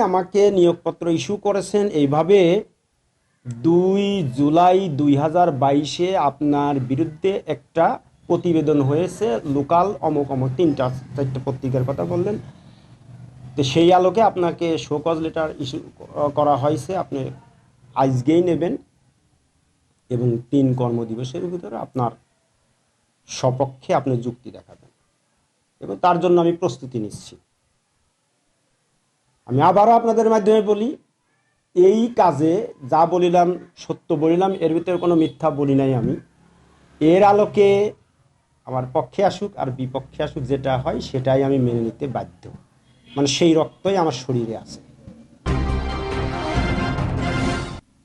আমাকে নিয়োগপত্র ইস্যু করেছেন এইভাবে দুই জুলাই দুই হাজার বাইশে আপনার বিরুদ্ধে একটা প্রতিবেদন হয়েছে, লোকাল অমুক অমুক তিনটা, চারটে পত্রিকার কথা বললেন। তো সেই আলোকে আপনাকে শোকজ লেটার ইস্যু করা হয়েছে, আপনি আজকেই নেবেন এবং তিন কর্মদিবসের ভিতরে আপনার সপক্ষে আপনি যুক্তি দেখাবেন। এবং তার জন্য আমি প্রস্তুতি নিচ্ছি। আমি আবারও আপনাদের মাধ্যমে বলি, এই কাজে যা বলিলাম, সত্য বলিলাম, এর ভিতরে কোনো মিথ্যা বলি নাই আমি। এর আলোকে আমার পক্ষে আসুক আর বিপক্ষে আসুক যেটা হয়, সেটাই আমি মেনে নিতে বাধ্য। মানে সেই রক্তই আমার শরীরে আছে।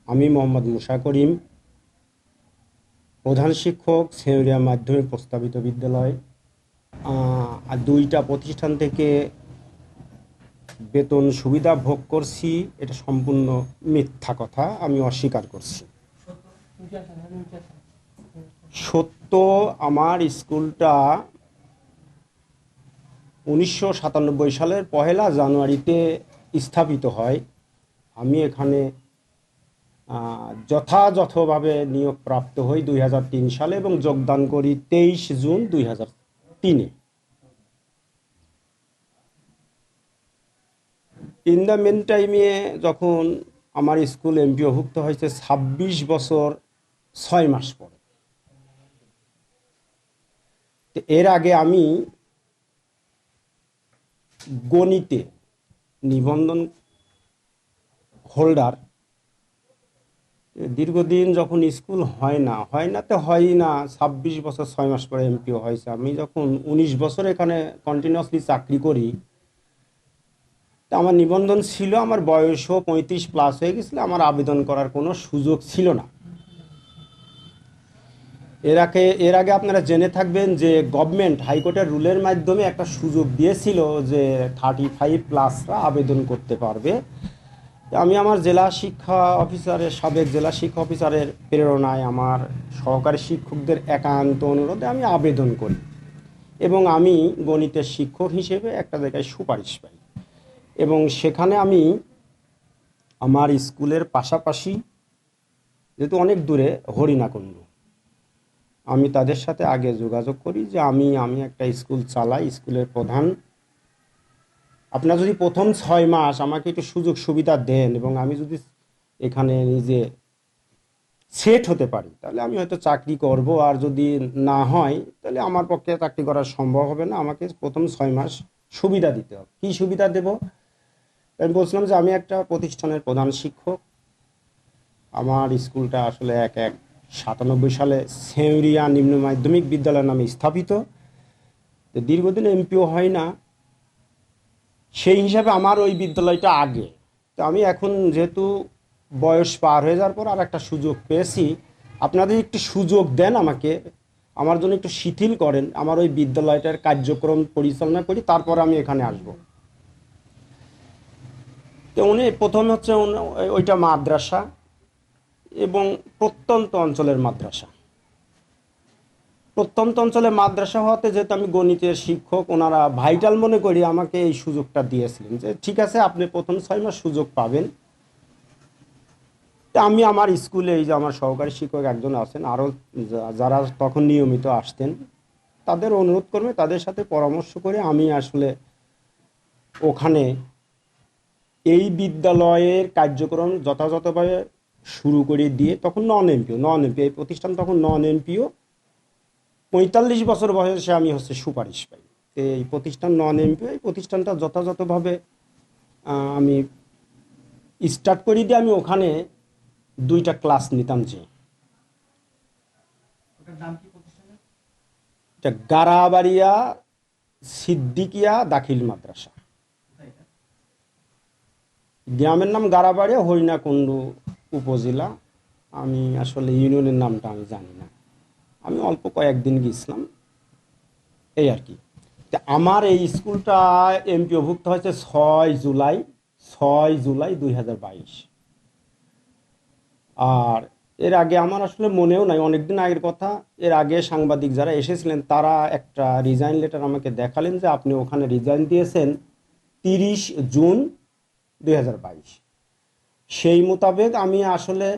আমি মোহাম্মদ মুসা করিম, প্রধান শিক্ষক, সেউরিয়া মাধ্যমিক প্রস্তাবিত বিদ্যালয়। আর দুইটা প্রতিষ্ঠান থেকে বেতন সুবিধা ভোগ করছি, এটা সম্পূর্ণ মিথ্যা কথা, আমি অস্বীকার করছি। সত্য, আমার স্কুলটা উনিশশো সাতানব্বই সালের পহেলা জানুয়ারিতে স্থাপিত হয়। আমি এখানে যথাযথভাবে নিয়োগপ্রাপ্ত হই দুই হাজার তিন সালে এবং যোগদান করি তেইশ জুন দুই হাজার তিনে। ইন দ্য মেন টাইমে যখন আমার স্কুল এমপিওভুক্ত হয়েছে, ছাব্বিশ বছর ছয় মাস পরে। এর আগে আমি গণিতে নিবন্ধন হোল্ডার দীর্ঘদিন যখন স্কুল হয় না হয় না তো হয়ই না, ছাব্বিশ বছর ছয় মাস পরে এমপিও হয়েছে। আমি যখন উনিশ বছর এখানে কন্টিনিউয়াসলি চাকরি করি তা আমার নিবন্ধন ছিল, আমার বয়সও পঁয়ত্রিশ প্লাস হয়ে গেছিল, আমার আবেদন করার কোনো সুযোগ ছিল না। এর আগে এর আগে আপনারা জেনে থাকবেন যে গভর্নমেন্ট হাইকোর্টের রুলের মাধ্যমে একটা সুযোগ দিয়েছিল যে থার্টি ফাইভ প্লাসরা আবেদন করতে পারবে। আমি আমার জেলা শিক্ষা অফিসারের, সাবেক জেলা শিক্ষা অফিসারের প্রেরণায় আমার সহকারী শিক্ষকদের একান্ত অনুরোধে আমি আবেদন করি এবং আমি গণিতের শিক্ষক হিসেবে একটা জায়গায় সুপারিশ পাই। এবং সেখানে আমি আমার স্কুলের পাশাপাশি, যেহেতু অনেক দূরে, হরিণাকুণ্ড। আমি তাদের সাথে আগে যোগাযোগ করি যে আমি আমি একটা স্কুল চালাই, স্কুলের প্রধান। আপনার যদি প্রথম ছয় মাস আমাকে একটু সুযোগ সুবিধা দেন এবং আমি যদি এখানে নিজে সেট হতে পারি, তাহলে আমি হয়তো চাকরি করব। আর যদি না হয়, তাহলে আমার পক্ষে চাকরি করা সম্ভব হবে না। আমাকে প্রথম ছয় মাস সুবিধা দিতে হবে। কী সুবিধা দেব? আমি বলছিলাম যে আমি একটা প্রতিষ্ঠানের প্রধান শিক্ষক। আমার স্কুলটা আসলে এক এক সাতানব্বই সালে সেউরিয়া নিম্ন মাধ্যমিক বিদ্যালয় নামে স্থাপিত। দীর্ঘদিন এমপিও হয় না। সেই হিসাবে আমার ওই বিদ্যালয়টা আগে। তো আমি এখন যেহেতু বয়স পার হয়ে যাওয়ার পর আর একটা সুযোগ পেয়েছি। আপনাদের একটু সুযোগ দেন আমাকে। আমার জন্য একটু শিথিল করেন। আমার ওই বিদ্যালয়টার কার্যক্রম পরিচালনা করি, তারপর আমি এখানে আসব। তো উনি প্রথমে হচ্ছে ওইটা মাদ্রাসা এবং প্রত্যন্ত অঞ্চলের মাদ্রাসা। প্রত্যন্ত অঞ্চলে মাদ্রাসা হওয়াতে যেহেতু আমি গণিতের শিক্ষক, ওনারা ভাইটাল মনে করি আমাকে এই সুযোগটা দিয়েছিলেন যে ঠিক আছে, আপনি প্রথম ছয় মাস সুযোগ পাবেন। আমি আমার স্কুলে এই যে আমার সহকারী শিক্ষক একজন আছেন, আরও যারা তখন নিয়মিত আসতেন, তাদের অনুরোধ করবে, তাদের সাথে পরামর্শ করে আমি আসলে ওখানে এই বিদ্যালয়ের কার্যক্রম যথাযথভাবে শুরু করে দিয়ে তখন নন এমপিও নন এমপিও এই প্রতিষ্ঠান তখন নন এমপিও পঁয়তাল্লিশ বছর বয়সে আমি হচ্ছে সুপারিশ পাই। এই প্রতিষ্ঠান নন এমপিও এই প্রতিষ্ঠানটা যথাযথভাবে আমি স্টার্ট করি দিয়ে আমি ওখানে দুইটা ক্লাস নিতাম যে। এটা গারাবাড়িয়া সিদ্দিকিয়া দাখিল মাদ্রাসা। গ্রামের নাম গারাবাড়িয়া, হরিণাকুণ্ডু উপজেলা। আমি আসলে ইউনিয়নের নামটা আমি জানি না। আমি অল্প কয়েকদিন গিয়েছিলাম। এই আর কি। আমার এই স্কুলটা এমপিওভুক্ত হয়েছে ছয় জুলাই ছয় জুলাই দুই হাজার বাইশ। আর এর আগে আমার আসলে মনেও নাই, অনেকদিন আগের কথা। এর আগে সাংবাদিক যারা এসেছিলেন, তারা একটা রিজাইন লেটার আমাকে দেখালেন যে আপনি ওখানে রিজাইন দিয়েছেন তিরিশ জুন দুই হাজার বাইশ। সেই মোতাবেক আমি আসলে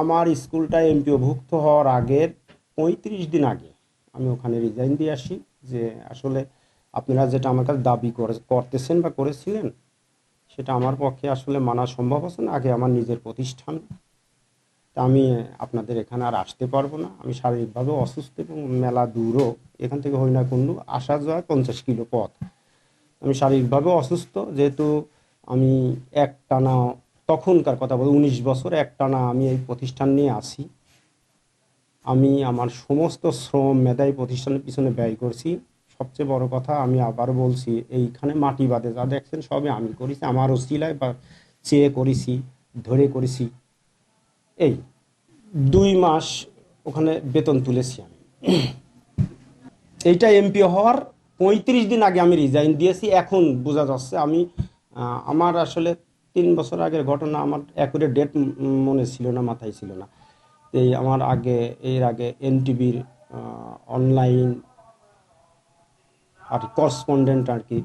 আমার স্কুলটা এমপিওভুক্ত হওয়ার আগের পঁয়ত্রিশ দিন আগে আমি ওখানে রিজাইন দিয়ে আসি যে আসলে আপনারা যেটা আমার কাছে দাবি করে, করতেছেন বা করেছিলেন, সেটা আমার পক্ষে আসলে মানা সম্ভব হচ্ছে না। আগে আমার নিজের প্রতিষ্ঠান। তা আমি আপনাদের এখানে আর আসতে পারব না। আমি শারীরিকভাবে অসুস্থ এবং মেলা দূরও এখান থেকে হইনাকুণ্ডু আসা যাওয়া পঞ্চাশ কিলো পথ। আমি শারীরিকভাবে অসুস্থ, যেহেতু আমি একটানা তখনকার কথা বলতে উনিশ বছর এক টানা আমি এই প্রতিষ্ঠান নিয়ে আসি আমি আমার সমস্ত শ্রম মেধাই প্রতিষ্ঠানের পিছনে ব্যয় করছি। সবচেয়ে বড় কথা আমি আবার বলছি, এইখানে মাটি বাদে যা দেখছেন সবই আমি করেছি, আমার ওসিলায় বা চেয়ে করেছি, ধরে করেছি। এই দুই মাস ওখানে বেতন তুলেছি আমি। এইটা এমপি হওয়ার পঁয়ত্রিশ দিন আগে আমি রিজাইন দিয়েছি, এখন বোঝা যাচ্ছে আমি আমার আসলে তিন বছর আগের ঘটনা আমার অ্যাকুরেট ডেট মনে ছিল না, মাথায় ছিল না। এই আমার আগে, এর আগে এনটিভির অনলাইন আর করসপন্ডেন্ট আর কি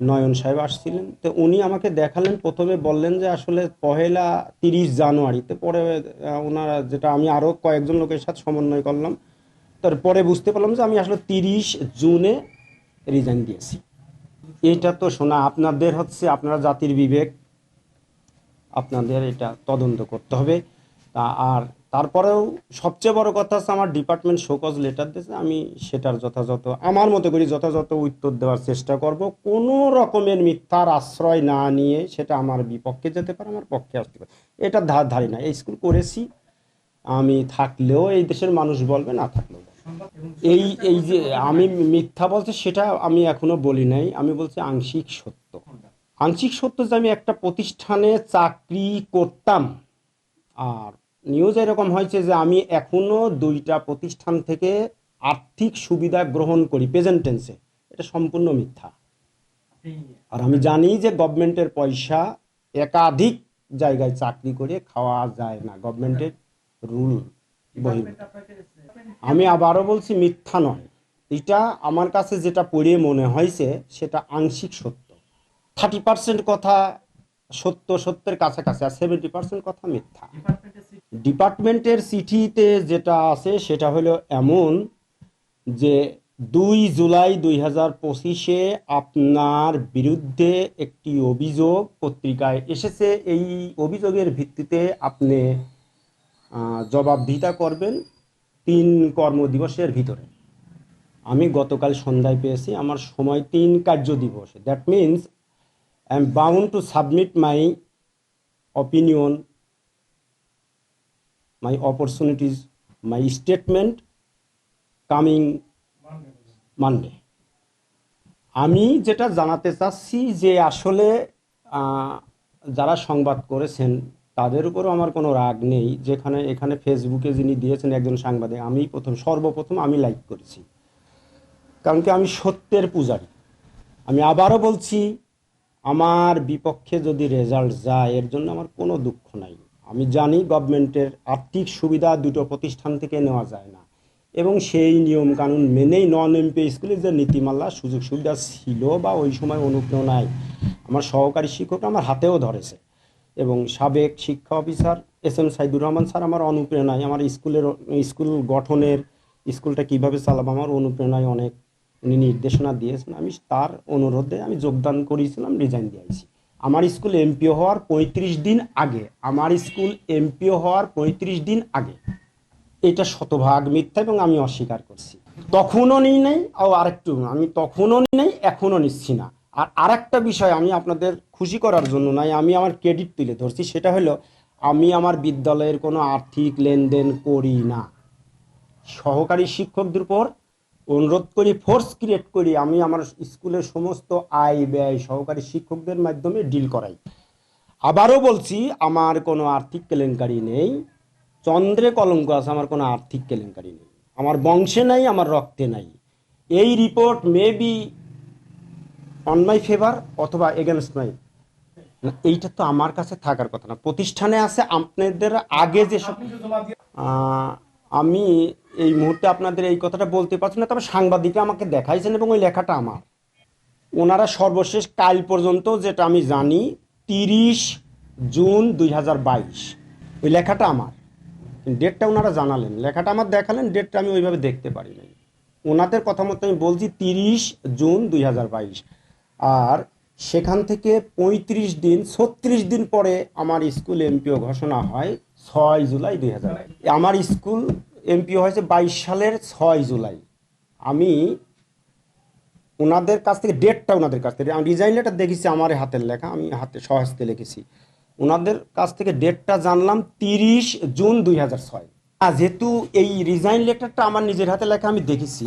নয়ন সাহেব আসছিলেন। তো উনি আমাকে দেখালেন, প্রথমে বললেন যে আসলে পহেলা তিরিশ জানুয়ারিতে পরে ওনারা যেটা আমি আরও কয়েকজন লোকের সাথে সমন্বয় করলাম। তারপরে বুঝতে পারলাম যে আমি আসলে তিরিশ জুনে রিজাইন দিয়েছি। এটা তো শোনা, আপনাদের হচ্ছে, আপনারা জাতির বিবেক, আপনাদের এটা তদন্ত করতে হবে। তা আর তারপরেও সবচেয়ে বড় কথা হচ্ছে, আমার ডিপার্টমেন্ট শোকজ লেটার দিয়েছে, আমি সেটার যথাযথ, আমার মতো করে যথাযথ উত্তর দেওয়ার চেষ্টা করব। কোনো রকমের মিথ্যার আশ্রয় না নিয়ে সেটা আমার বিপক্ষে যেতে পারে, আমার পক্ষে আসতে পারে। এটা ধার ধারি না এই স্কুল করেছি। আমি থাকলেও এই দেশের মানুষ বলবে, না থাকলেও। এই এই যে আমি মিথ্যা বলছি সেটা আমি এখনও বলি নাই। আমি বলছি আংশিক সত্য। আংশিক সত্য যে আমি একটা প্রতিষ্ঠানে চাকরি করতাম, আর নিউজ এরকম হয়েছে যে আমি এখনও দুইটা প্রতিষ্ঠান থেকে আর্থিক সুবিধা গ্রহণ করি প্রেজেন্ট টেন্সে এটা সম্পূর্ণ মিথ্যা। আর আমি জানি যে গভর্নমেন্টের পয়সা একাধিক জায়গায় চাকরি করে খাওয়া যায় না। গভর্নমেন্টের রুল। আমি আবারও বলছি, মিথ্যা নয়। এটা আমার কাছে যেটা পড়ে মনে হয়েছে, সেটা আংশিক সত্য। থার্টি পার্সেন্ট কথা সত্য, সত্যের কাছাকাছি, আর সেভেন্টি পার্সেন্ট কথা মিথ্যা। ডিপার্টমেন্টের চিঠিতে যেটা আছে, সেটা হলো এমন যে, দুই জুলাই দুই হাজার পঁচিশে আপনার বিরুদ্ধে একটি অভিযোগ পত্রিকায় এসেছে। এই অভিযোগের ভিত্তিতে আপনি জবাবদিহিতা করবেন তিন কর্মদিবসের ভিতরে। আমি গতকাল সন্ধ্যায় পেয়েছি, আমার সময় তিন কার্য দিবসে that means I M bound to submit my opinion my opportunities my statement coming Monday আমি যেটা জানাতে চাচ্ছি যে আসলে যারা সংবাদ করেছেন তাদের উপরও আমার কোনো রাগ নেই। যেখানে, এখানে ফেসবুকে যিনি দিয়েছেন একজন সাংবাদিক, আমি প্রথম, সর্বপ্রথম আমি লাইক করেছি। কারণ কি আমি সত্যের পূজারী। আমি আবারও বলছি, আমার বিপক্ষে যদি রেজাল্ট যায়, এর জন্য আমার কোনো দুঃখ নাই। আমি জানি গভর্নমেন্টের আর্থিক সুবিধা দুটো প্রতিষ্ঠান থেকে নেওয়া যায় না। এবং সেই নিয়ম কানুন মেনেই নন এমপি স্কুলের যে নীতিমালা সুযোগ সুবিধা ছিল বা ওই সময় অনুপ্রেরণায় আমার সহকারী শিক্ষক আমার হাতেও ধরেছে। এবং সাবেক শিক্ষা officer S M Saidur Rahman sir আমার অনুপ্রেরণায়, আমার স্কুলের, স্কুল গঠনের স্কুলটা কীভাবে চালাবো আমার অনুপ্রেরণায় অনেক উনি নির্দেশনা দিয়েছেন। আমি তার অনুরোধে আমি যোগদান করিয়েছিলাম রিজাইন দিয়েছি। আমার স্কুল এমপিও হওয়ার পঁয়ত্রিশ দিন আগে, আমার স্কুল এমপিও হওয়ার পঁয়ত্রিশ দিন আগে এটা শতভাগ মিথ্যা এবং আমি অস্বীকার করছি। তখনও নিই নাই, ও আরেকটু, আমি তখনও নিই, নাই, এখনও নিচ্ছি না। আর আরেকটা বিষয় আমি আপনাদের খুশি করার জন্য নাই আমি আমার ক্রেডিট তুলে ধরছি, সেটা হলো আমি আমার বিদ্যালয়ের কোনো আর্থিক লেনদেন করি না। সহকারী শিক্ষকদের উপর অনুরোধ করি ফোর্স ক্রিয়েট করি, আমি আমার স্কুলের সমস্ত আয় ব্যয় সহকারী শিক্ষকদের মাধ্যমে ডিল করাই। আবারও বলছি, আমার কোনো আর্থিক কেলেঙ্কারি নেই, চন্দ্রে কলঙ্ক আছে, আমার কোনো আর্থিক কেলেঙ্কারি নেই। আমার বংশে নাই, আমার রক্তে নাই। এই report may be on my favour অথবা এগেনস্ট মাই এইটা তো আমার কাছে থাকার কথা না। প্রতিষ্ঠানে আছে, আপনাদের আগে যেসব আমি এই মুহূর্তে আপনাদের এই কথাটা বলতে পারছি না, তবে সাংবাদিকে আমাকে দেখাইছেন এবং ওই লেখাটা আমার। ওনারা সর্বশেষ কাল পর্যন্ত যেটা আমি জানি, তিরিশ জুন দুই হাজার বাইশ। ওই লেখাটা আমার। ডেটটা ওনারা জানালেন। লেখাটা আমার দেখালেন, ডেটটা আমি ওইভাবে দেখতে পারি নাই। ওনাদের কথা মতো আমি বলছি, তিরিশ জুন দুই হাজার বাইশ। আর সেখান থেকে পঁয়ত্রিশ দিন, ছত্রিশ দিন পরে আমার স্কুল এমপিও ঘোষণা হয় ছয় জুলাই দুই হাজার আমার স্কুল এমপিও হয়েছে বাইশ সালের ছয় জুলাই। আমি ওনাদের কাছ থেকে, ডেটটা ওনাদের কাছ থেকে, আমি রিজাইন লেটার দেখেছি, আমার হাতের লেখা, আমি হাতে সহস্তে লিখেছি। ওনাদের কাছ থেকে ডেটটা জানলাম তিরিশ জুন দুই হাজার ছয়। যেহেতু এই রিজাইন লেটারটা আমার নিজের হাতে লেখা, আমি দেখেছি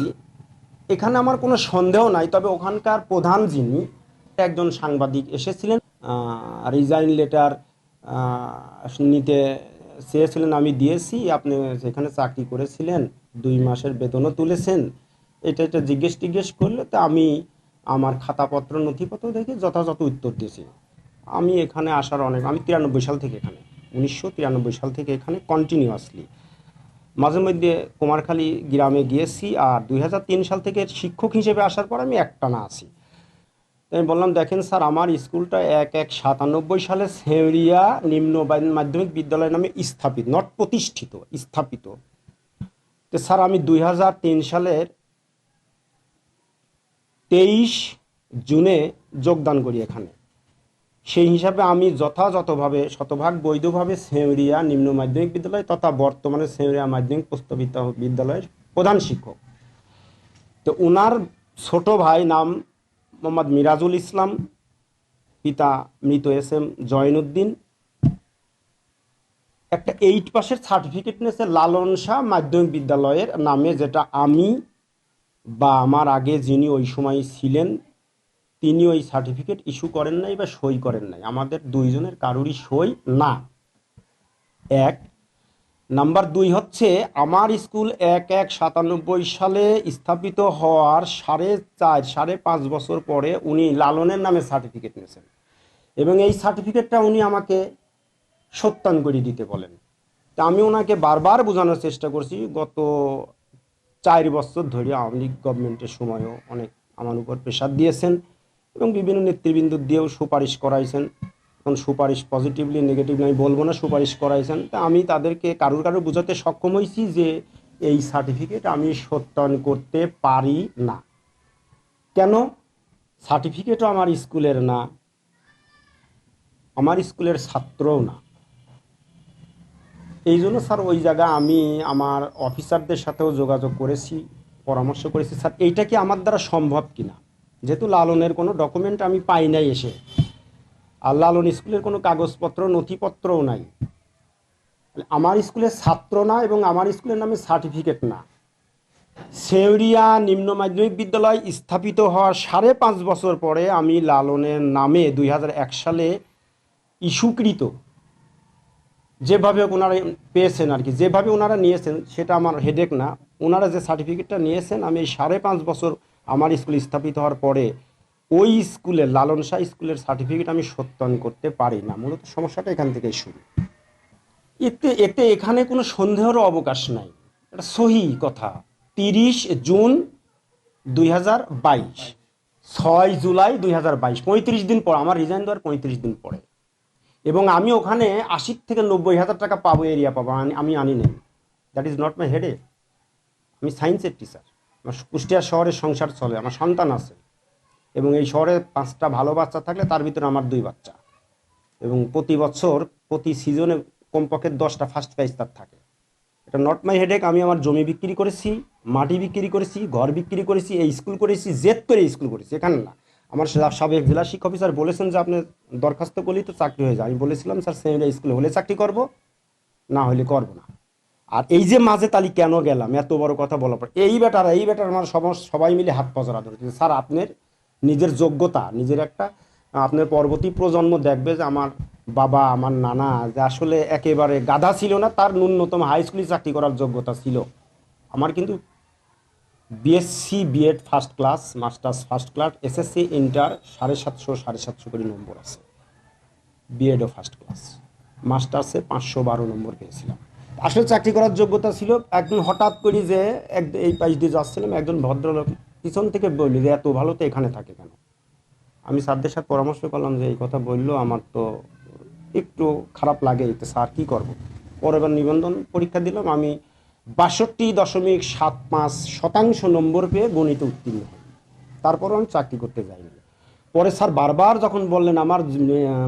এখানে আমার কোনো সন্দেহ নাই, তবে ওখানকার প্রধান যিনি, একজন সাংবাদিক এসেছিলেন রিজাইন লেটার নিতে চেয়েছিলেন, আমি দিয়েছি, আপনি সেখানে চাকরি করেছিলেন, দুই মাসের বেতনও তুলেছেন। এটা এটা জিজ্ঞেস টিজ্ঞেস করলে তো আমি আমার খাতাপত্র, নথিপত্র দেখে যথাযথ উত্তর দিয়েছি। আমি এখানে আসার অনেক, আমি তিরানব্বই সাল থেকে এখানে, উনিশশো তিরানব্বই সাল থেকে এখানে কন্টিনিউয়াসলি মাঝে মধ্যে কুমারখালী গ্রামে গিয়েছি আর দুই হাজার তিন সাল থেকে শিক্ষক হিসেবে আসার পর আমি একটানা আছি। আমি বললাম, দেখেন স্যার, আমার স্কুলটা এক এক সাতানব্বই সালে সেউরিয়া নিম্ন মাধ্যমিক বিদ্যালয় নামে স্থাপিত নট প্রতিষ্ঠিত, স্থাপিত। তো স্যার, আমি দুই হাজার তিন সালের তেইশ জুনে যোগদান করি এখানে। সেই হিসাবে আমি যথাযথভাবে, শতভাগ বৈধভাবে সেউরিয়া নিম্ন মাধ্যমিক বিদ্যালয় তথা বর্তমানে সেউরিয়া মাধ্যমিক প্রস্তাবিত বিদ্যালয়ের প্রধান শিক্ষক। তো ওনার ছোট ভাই নাম মোহাম্মদ মিরাজুল ইসলাম, পিতা মৃত এস এম জয়নুদ্দিন। একটা এইট পাসের সার্টিফিকেট নিয়েছে লালন শাহ মাধ্যমিক বিদ্যালয়ের নামে, যেটা আমি বা আমার আগে যিনি ওই সময় ছিলেন তিনি ওই সার্টিফিকেট ইস্যু করেন নাই বা সই করেন নাই। আমাদের দুইজনের কারোরই সই না এক, নাম্বার দুই হচ্ছে, আমার স্কুল এক এক সাতানব্বই সালে স্থাপিত হওয়ার সাড়ে চার, সাড়ে পাঁচ বছর পরে উনি লালনের নামে সার্টিফিকেট নিয়েছেন। এবং এই সার্টিফিকেটটা উনি আমাকে সত্যায়ন করে দিতে বলেন। তা আমি ওনাকে বারবার বোঝানোর চেষ্টা করছি। গত চার বছর ধরে আওয়ামী লীগ গভর্নমেন্টের সময়ও অনেক আমার উপর প্রেশার দিয়েছেন। এবং বিভিন্ন নেতৃবৃন্দ দিয়েও সুপারিশ করাইছেন। এখন সুপারিশ পজিটিভলি নেগেটিভলি আমি বলব না সুপারিশ করাইছেন। তা আমি তাদেরকে কারোর কারোর বোঝাতে সক্ষম হয়েছি যে এই সার্টিফিকেট আমি সত্যায়ন করতে পারি না। কেন? সার্টিফিকেটও আমার স্কুলের না, আমার স্কুলের ছাত্রও না। এই জন্য স্যার ওই জায়গা আমি আমার অফিসারদের সাথেও যোগাযোগ করেছি, পরামর্শ করেছি। স্যার, এইটা কি আমার দ্বারা সম্ভব কিনা? যেহেতু লালনের কোনো ডকুমেন্ট আমি পাই নাই এসে। আর লালন স্কুলের কোনো কাগজপত্র, নথিপত্রও নাই। আমার স্কুলের ছাত্র না এবং আমার স্কুলের নামে সার্টিফিকেট না। সেউরিয়া নিম্ন মাধ্যমিক বিদ্যালয় স্থাপিত হওয়ার সাড়ে পাঁচ বছর পরে আমি লালনের নামে দুই হাজার এক সালে ইস্যুকৃত। যেভাবে ওনারা পেয়েছেন আর কি, যেভাবে ওনারা নিয়েছেন, সেটা আমার হেডেক না। ওনারা যে সার্টিফিকেটটা নিয়েছেন, আমি সাড়ে পাঁচ বছর আমার স্কুল স্থাপিত হওয়ার পরে ওই স্কুলের, লালন শাহ স্কুলের সার্টিফিকেট আমি সত্যায়ন করতে পারি না। মূলত সমস্যাটা এখান থেকেই শুরু। এতে এতে এখানে কোনো সন্দেহেরও অবকাশ নাই। এটা সহি কথা। তিরিশ জুন দুই হাজার বাইশ, ছয় জুলাই দুই হাজার বাইশ, পঁয়ত্রিশ দিন পর, আমার রিজাইন দেওয়ার পঁয়ত্রিশ দিন পরে। এবং আমি ওখানে আশি থেকে নব্বই হাজার টাকা পাবো, এরিয়া পাবো আমি আনি নেই। দ্যাট ইজ নট মাই হেডে আমি সায়েন্সের টিচার আমার কুষ্টিয়া শহরের সংসার চলে, আমার সন্তান আছে। এবং এই শহরে পাঁচটা ভালো বাচ্চা থাকলে তার ভিতরে আমার দুই বাচ্চা। এবং প্রতি বছর, প্রতি সিজনে কমপক্ষে দশটা ফার্স্ট প্রাইজ তার থাকে। এটা নট মাই হেডেক আমি আমার জমি বিক্রি করেছি, মাটি বিক্রি করেছি, ঘর বিক্রি করেছি, এই স্কুল করেছি, জেদ করে স্কুল করেছি, এখানে না। আমার সাবেক জেলা শিক্ষক অফিসার বলেছেন যে, আপনি দরখাস্ত করলেই তো চাকরি হয়ে যায়। আমি বলেছিলাম, স্যার সেমিনার স্কুলে হলে চাকরি করব, না হলে করব না। আর এই যে মাঝে তালি কেন গেলাম? এত বড় কথা বলার পর এই বেটার এই বেটার আমার সব- সবাই মিলে হাত পজরা ধরেছে স্যার, আপনার নিজের যোগ্যতা, নিজের একটা, আপনার পরবর্তী প্রজন্ম দেখবে যে আমার বাবা, আমার নানা, যে আসলে একেবারে গাধা ছিল না, তার ন্যূনতম হাই স্কুলে চাকরি করার যোগ্যতা ছিল। আমার কিন্তু BSc BEd first class masters first class SSC inter সাড়ে সাতশো সাড়ে সাতশো করে নম্বর আছে। বিএডও ফার্স্ট ক্লাস মাস্টার্সে পাঁচশো বারো নম্বর পেয়েছিলাম। আসলে চাকরি করার যোগ্যতা ছিল একদিন হঠাৎ করে যে এক এই পাশ দিয়ে যাচ্ছিলাম, একজন ভদ্রলোক পিছন থেকে বললি যে, এত ভালো তো এখানে থাকে কেন? আমি স্যারদের সাথে পরামর্শ করলাম যে, এই কথা বলল, আমার তো একটু খারাপ লাগে তো স্যার কী করব? পরের নিবন্ধন পরীক্ষা দিলাম, আমি বাষট্টি দশমিক সাত পাঁচ শতাংশ নম্বর পেয়ে গণিতে উত্তীর্ণ হই। তারপরও আমি চাকরি করতে যাইনি। পরে স্যার বারবার যখন বললেন, আমার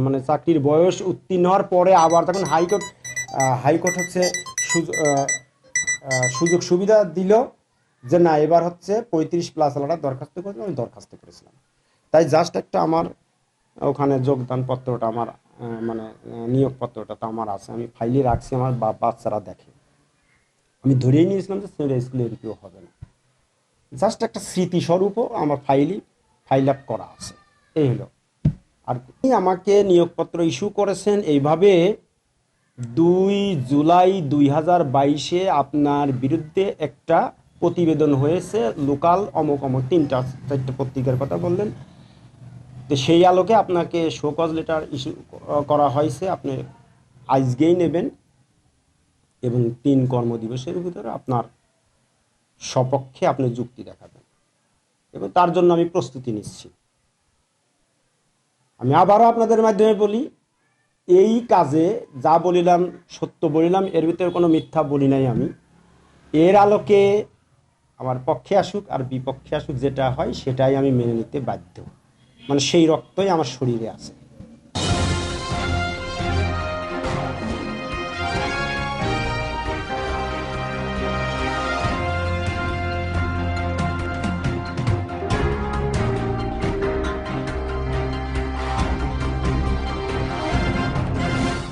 মানে চাকরির বয়স উত্তীর্ণ হওয়ার পরে আবার, তখন হাইকোর্ট হাইকোর্ট হচ্ছে সুযোগ সুবিধা দিল যে না, এবার হচ্ছে পঁয়ত্রিশ প্লাস আলাদা দরখাস্ত করেছিলাম আমি দরখাস্ত করেছিলাম। তাই জাস্ট একটা আমার ওখানে যোগদান পত্রটা আমার মানে নিয়োগপত্রটা তো আমার আছে, আমি ফাইলে রাখছি, আমার বাচ্চারা দেখে। আমি ধরেই নিয়েছিলাম যে সেটা স্কুলে এমপিও হবে না। জাস্ট একটা স্মৃতিস্বরূপও আমার ফাইলই ফাইল আপ করা আছে। এই হলো। আর আমাকে নিয়োগপত্র ইস্যু করেছেন, এইভাবে দুই জুলাই দুই হাজার বাইশে আপনার বিরুদ্ধে একটা প্রতিবেদন হয়েছে, লোকাল অমক অমুক তিনটা, চারটে পত্রিকার কথা বললেন। তো সেই আলোকে আপনাকে শোকজ লেটার ইস্যু করা হয়েছে, আপনি আজকেই নেবেন এবং তিন কর্মদিবসের ভিতরে আপনার সপক্ষে আপনি যুক্তি দেখাবেন। এবং তার জন্য আমি প্রস্তুতি নিচ্ছি। আমি আবারও আপনাদের মাধ্যমে বলি এই কাজে যা বলিলাম, সত্য বলিলাম, এর ভিতরে কোনো মিথ্যা বলি নাই আমি। এর আলোকে আমার পক্ষে আসুক আর বিপক্ষে আসুক যেটা হয়, সেটাই আমি মেনে নিতে বাধ্য। মানে সেই রক্তই আমার শরীরে আছে।